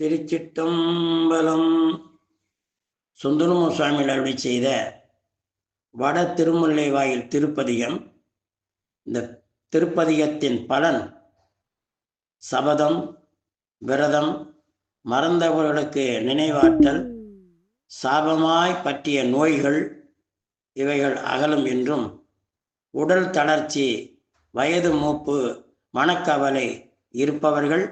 திருச்சிட்டம்பலம். சுந்தரமோ சுவாமிகள் அருளி செய்த வட திருமுல்லை வாயில் திருப்பதிகம். இந்த திருப்பதிகத்தின் பலன் சபதம் விரதம் மறந்தவர்களுக்கு நினைவாற்றல் சாபமாய் பற்றிய நோய்கள் இவைகள் அகலும் என்றும் உடல் தளர்ச்சி வயது மூப்பு மனக்கவலை இருப்பவர்கள்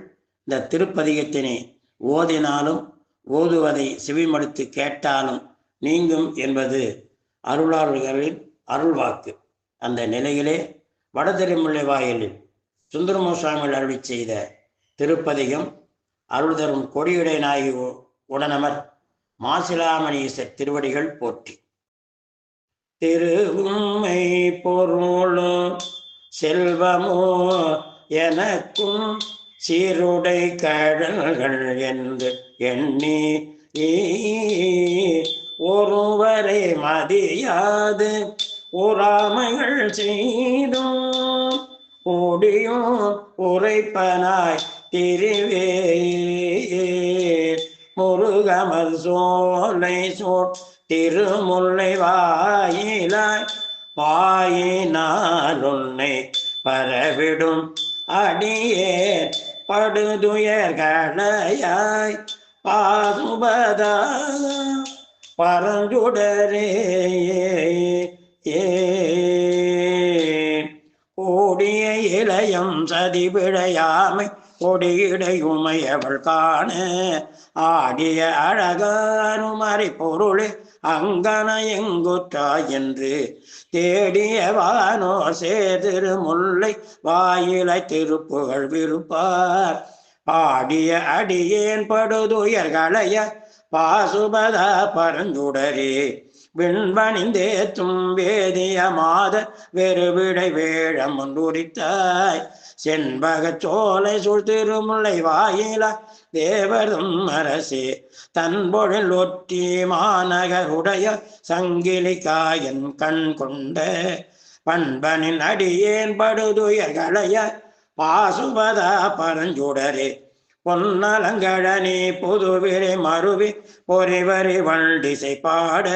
இந்த திருப்பதிகத்தினை ஓதினாலும் ஓதுவதை செவிமடுத்து கேட்டாலும் நீங்கும் என்பது அருளாளர்களின் அருள்வாக்கு. அந்த நிலையிலே வடதிருமுல்லை வாயிலில் சுந்தரமசாமிகள் அருளி செய்த திருப்பதிகம் அருள் தரும் கொடியுடை நாயகி உடனமர் மாசிலாமணீச திருவடிகள் போற்றி. திருவுண்மை பொருளோ செல்வமோ எனக்கும் சீருடை கடல்கள் என்று எண்ணி ஒருவரை மதியாது. உறாமைகள் செய்தும். ஓடியும் உரைப்பனாய் திருவே முருகமர் சோலை சோட் திருமுல்லை வாயிலாய். வாயினால் உன்னை பரவிடும் அடியே படுதுயர் களையாய் பாசுபதா பரஞ்சுடரே. ஏ கூடிய இளையம் சதிவிழையாமை கொடியிடையுமையவள் காண. ஆடிய அழகானுமறை பொருளே அங்கன எங்குற்றா என்று தேடியவானோ சேதிரு முல்லை வாயிலை திருப்புகழ் விருப்பார். பாடிய அடியேன் படுதுயர்களைய பாசுபதா பரந்துடரே. விண்வணிந்தேத்தும் வேதிய மாத வெறுவிடை வேழம் ஒன்றுரித்தாய். செண்பக சோலை சுழ் திருமுல்லை வாயில தேவரும் அரசே தன்பொழில் ஒற்றி மாநகருடைய சங்கிலிக்காயன் கண் கொண்ட பண்பனின் அடியேன் படுதுயர்களைய பாசுபதா பரஞ்சுடரே. பொன்னலங்கழனி புதுவிரை மருவி பொறிவரி வண்டிசை பாட.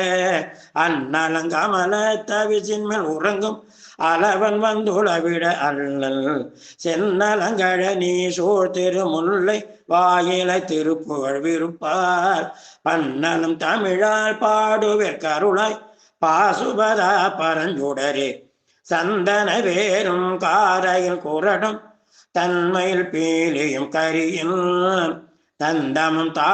அன்னலங்கமல தவிசின்மேல் உறங்கும் அளவன் வந்துளவிட அல்லல் சென்னலங்கழனி சோழ் திருமுல்லை வாயிலை திருப்புகழ் விருப்பார். பன்னலும் தமிழால் பாடுவர் கருளாய் பாசுபதா பரஞ்சுடரே. சந்தன வேரும் காரையில் குரடும் தன்மையில் பீலியும் கரியும் தந்தமும் தா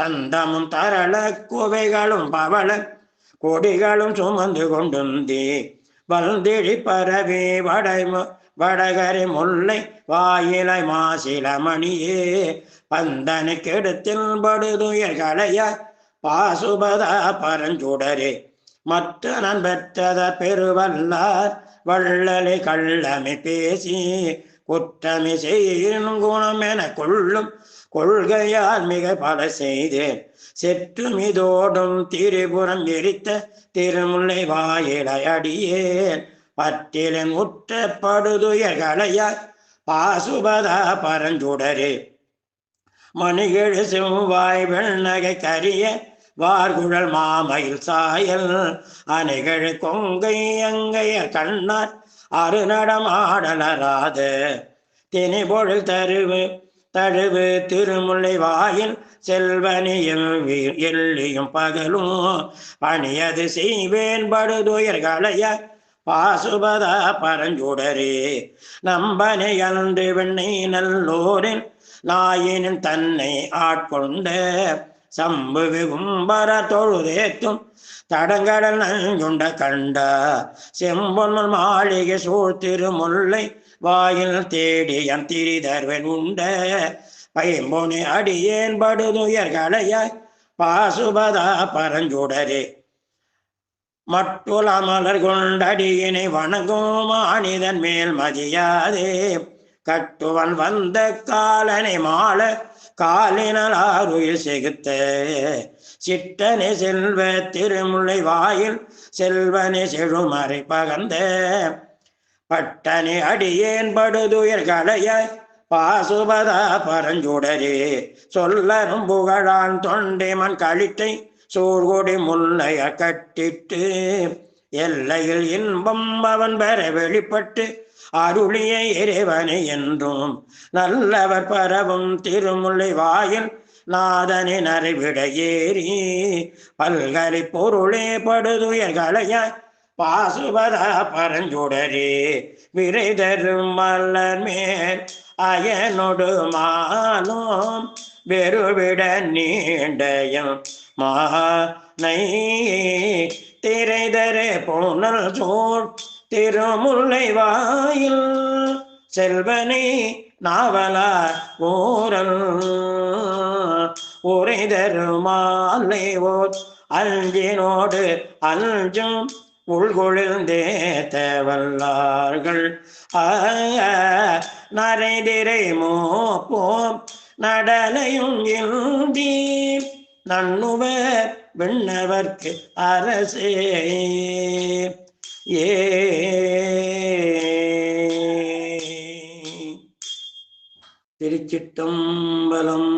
தந்தமும் தரள குவைகளும் பவள கொடிகளும் சுமந்து கொண்டுந்தி. வந்திழி பரவி வடை வடகரி முல்லை வாயிலை மாசில மணியே. பந்தனு கெடுத்தில் படுதுயர் களைய பாசுபதா பரஞ்சுடரே. மற்ற நண்பற்றத பெருவல்லார் வள்ளலை கள்ளமை பேசி குற்றமை செய்யும் குணம் என கொள்ளும் கொள்கையால் மிக பல செய்தேன். செற்றுமிதோடும் திரிபுரம் எரித்த திருமுல்லை வாயிலையடியேன் பற்றிலன் உற்ற படுதுயர்களையாய் பாசுபதா பரஞ்சுடரே. மணிகழு செவ்வாய் வெண்ணகை கரிய வார்குழல் மாமயில் சாயல். அணைகழு கொங்கை அங்கைய கண்ணார் அரு அருநடமாடலராத. தினைபொழில் தருவு தழுவு திருமுல்லை வாயில் செல்வனியும் எல்லியும் பகலும் பணியது செய்வேன் படுதுயர்களைய பாசுபதா பரஞ்சுடரே. நம்பனை அன்று வெண்ணை நல்லோரின் நாயினின் தன்னை ஆட்கொண்ட சம்புவி கும்பர தொழுதேத்தும் தடங்கடல் நஞ்சுண்ட கண்ட செம்பொன்மல் மாளிகை சூழ் திருமுல்லை வாயில் தேடியன் திரிதர்வன் உண்ட பைம்பொனி அடியேன் படுதுயர்களையாய் பாசுபதா பரஞ்சுடரே. மட்டுல மலர் கொண்டடியினை வணங்கும் மானிதன் மேல் மதியாதே. கட்டுவன் வந்த காலனை மாள காலினால் ஆறுயில் செகுத்த. சிட்டனை செல்வ திருமுல்லை வாயில் செல்வனை செழுமறை பகந்த. பட்டனை அடியேன் படுதுயர் கலைய பாசுபதா பரஞ்சுடரே. சொல்லரும் புகழான் தொண்டைமன் கழித்தை சூழ்கொடி முல்லைய கட்டிட்டு. எல்லையில் இன்பம் அவன் பெற வெளிப்பட்டு அருளிய இறைவனை என்றும். நல்லவர் பரவும் திருமுல்லை வாயில் நாதனின் அறிவிட ஏறி பல்கலை பொருளே படுதுயர்களையாய் பாசுபதா பரஞ்சுடரே விரைதரும் மலர் மேல் அயனொடு மாலும் வெறுவிட நீண்டயம். மானை திரைதரே போனல் சோழ் திருமுல்லை வாயில் செல்வனை நாவலார் ஊரல். உரை தருமாலை ஓர் அஞ்சினோடு அஞ்சும் உள்கொழிந்தேத்தவல்லார்கள் நரைதிரை மோப்போம் நடலையும் இந்தி நண்ணுவர் விண்ணவர்க்கு அரசே. ஏ. திருச்சிட்டம்பலம்